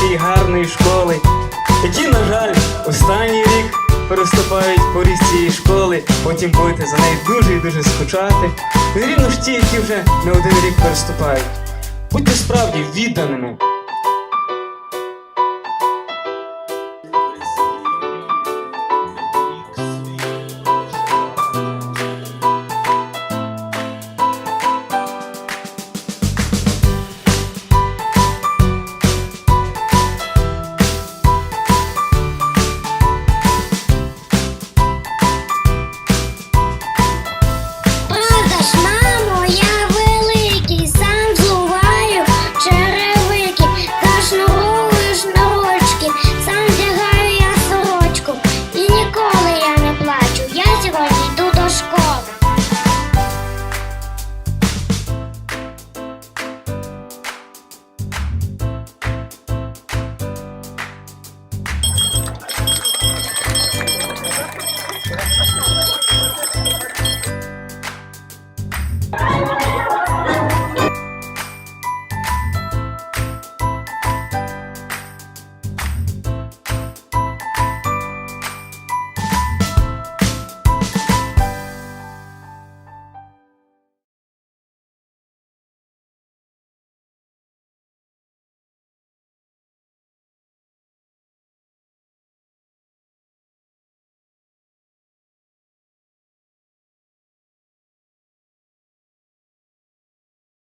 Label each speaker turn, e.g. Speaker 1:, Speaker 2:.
Speaker 1: цієї гарної школи, які, на жаль, останній рік переступають поріг цієї школи, потім будете за нею дуже і дуже скучати. І рівно ж ті, які вже не один рік переступають. Будьте справді відданими,